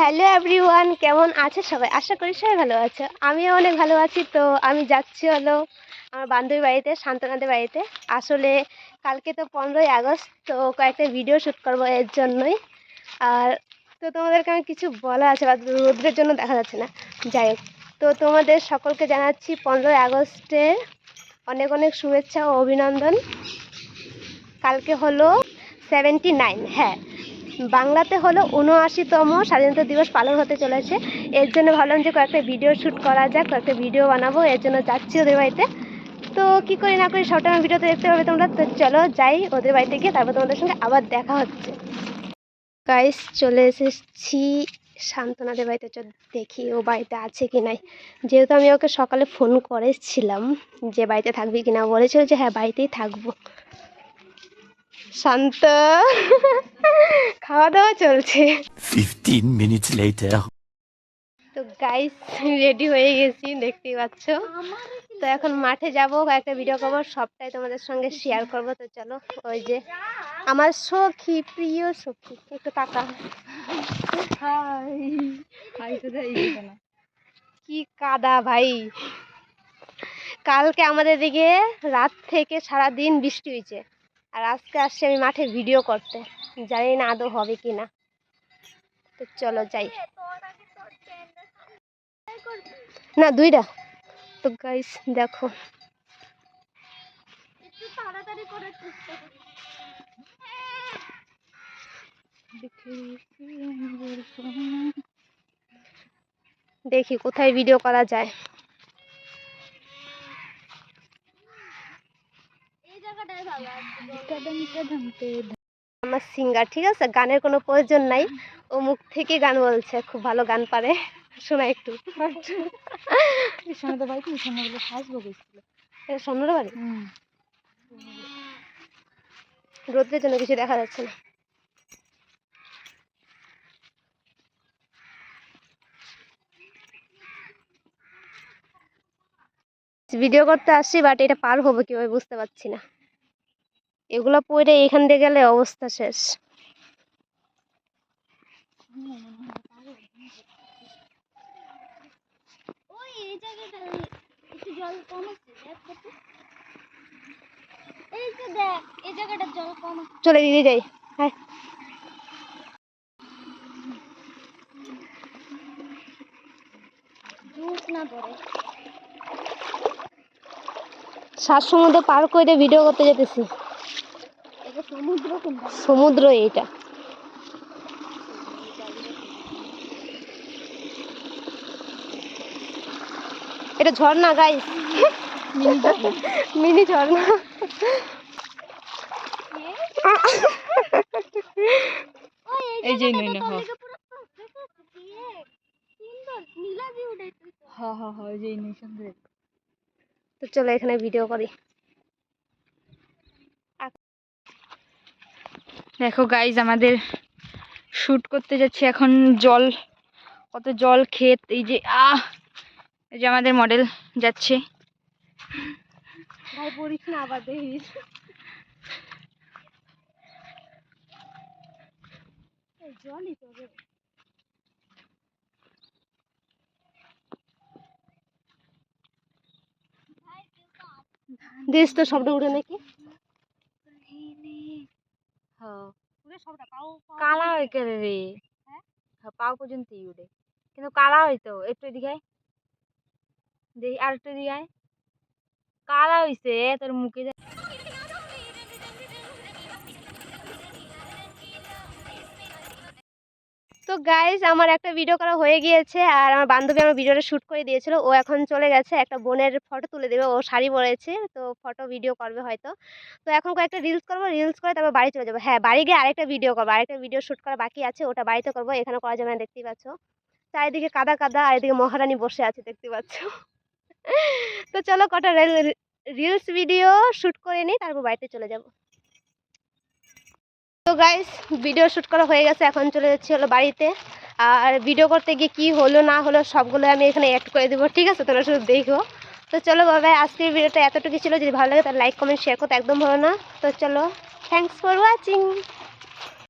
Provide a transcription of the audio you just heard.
Hello everyone, কেমন আছে সবাই? আশা করি সবাই ভালো আছে। আমিও অনেক ভালো আছি, তো আমি যাচ্ছি হলো আমার বান্ধবীর বাড়িতে, শান্তনাদের বাড়িতে। আসলে কালকে তো পনেরোই আগস্ট, তো কয়েকটা ভিডিও শ্যুট করব এর জন্যই। আর তো তোমাদেরকে আমি কিছু বলা আছে বা রোদ্রের জন্য দেখা যাচ্ছে না। যাই হোক, তো তোমাদের সকলকে জানাচ্ছি পনেরোই আগস্টের অনেক অনেক শুভেচ্ছা ও অভিনন্দন। কালকে হলো সেভেন্টি নাইন হ্যাঁ। বাংলাতে হলো উনআশিতম স্বাধীনতা দিবস পালন হতে চলেছে। এর জন্য ভাবলাম যে কয়েকটা ভিডিও শ্যুট করা যাক, কয়েকটা ভিডিও বানাবো, এর জন্য যাচ্ছি ওদের বাড়িতে। তো কি করি না করি সবটা আমার ভিডিওতে দেখতে পাবে তোমরা। তো চলো যাই ওদের বাড়িতে গিয়ে, তারপর তোমাদের সঙ্গে আবার দেখা হচ্ছে। গাইস চলে এসেছি শান্তনাদের বাড়িতে। চ দেখি ও বাড়িতে আছে কি নাই। যেহেতু আমি ওকে সকালে ফোন করেছিলাম যে বাড়িতে থাকবি কিনা বলেছিল যে হ্যাঁ বাড়িতেই থাকব। শান্ত। খাওয়া দাওয়া চলছে। 15 minutes later. তো গাইস রেডি হয়ে গেছি দেখতেই পাচ্ছ। তো এখন মাঠে যাব কয়েকটা ভিডিও করব সবটাই তোমাদের সঙ্গে শেয়ার করব। তো চলো ওই যে আমার সখী প্রিয় সখী একটু টাকা কি কাদা ভাই। কালকে আমাদের দিকে রাত থেকে সারা দিন বৃষ্টি হয়েছে। আর আজকে আসছি আমি মাঠে ভিডিও করতে। জানি না আদৌ হবে কি না তো চলো যাই। না দুইটা। তো গাইস দেখো। দেখি কোথায় ভিডিও করা যায়। আমার সিঙ্গার ঠিক আছে? গানের কোনো প্রয়োজন নাই। ও মুখ থেকে গান বলছে, খুব ভালো গান পারে। শোনা একটু। বাড়ি? রোদ্রের জন্য কিছু দেখা যাচ্ছে না। ভিডিও করতে আসছি বাট এটা পার হব কীভাবে বুঝতে পারছি না। এগুলো পরে এখান দিয়ে গেলে অবস্থা শেষ। চলে দিদি যাই। হ্যাঁ। সাত সমুদ্র পার করে ভিডিও করতে যেতেছি। সমুদ্র এইটা। এটা ঝর্ণা গাইস মিনি ঝর্ণা। এই যে নইনা হ হ হ হ এই যে সুন্দর তো চলো এখানে ভিডিও করি। দেখো গাইজ আমাদের শুট করতে যাচ্ছি এখন জল, কত জল, ক্ষেত, এই যে, আহ, এই যে আমাদের মডেল যাচ্ছে। দেশ তো শব্দ উঠে নাকি? কালা হয়ে গেলে রে। হ্যাঁ? পাও পর্যন্ত উড়ে কিন্তু কালা হইতো একটু এদিকে। দেখি আর একটু এদিকে কালা হইছে তোর মুখে তো গাইজ আমার একটা ভিডিও করা হয়ে গিয়েছে আর আমার বান্ধবী আমার ভিডিওটা শ্যুট করে দিয়েছিল। ও এখন চলে গেছে, একটা বোনের ফটো তুলে দেবে, ও শাড়ি পরেছে, তো ফটো ভিডিও করবে হয়তো। তো এখন কয়েকটা রিলস করব রিলস করে তারপর বাড়ি চলে যাব। হ্যাঁ বাড়ি গিয়ে আরেকটা ভিডিও করব, আরেকটা ভিডিও শ্যুট করা বাকি আছে, ওটা বাড়িতে করব, এখানে করা যাবে না, দেখতেই পাচ্ছ। চারিদিকে কাদা কাদা, আর এদিকে মহারানী বসে আছে দেখতে পাচ্ছ। তো চলো কটা রিলস ভিডিও শ্যুট করে নিই, তারপর বাড়িতে চলে যাব। তো গাইস ভিডিও শ্যুট করা হয়ে গেছে, এখন চলে যাচ্ছি হলো বাড়িতে। আর ভিডিও করতে গিয়ে কি হলো, না হলো, সবগুলো আমি এখানে অ্যাড করে দেবো, ঠিক আছে? তোমরা শুধু দেখো। তো চলো বাবা, আজকের ভিডিওটা এতটুকু ছিল। যদি ভালো লাগে, তাহলে লাইক কমেন্ট শেয়ার করতে একদম ভালো না। তো চলো থ্যাংকস ফর ওয়াচিং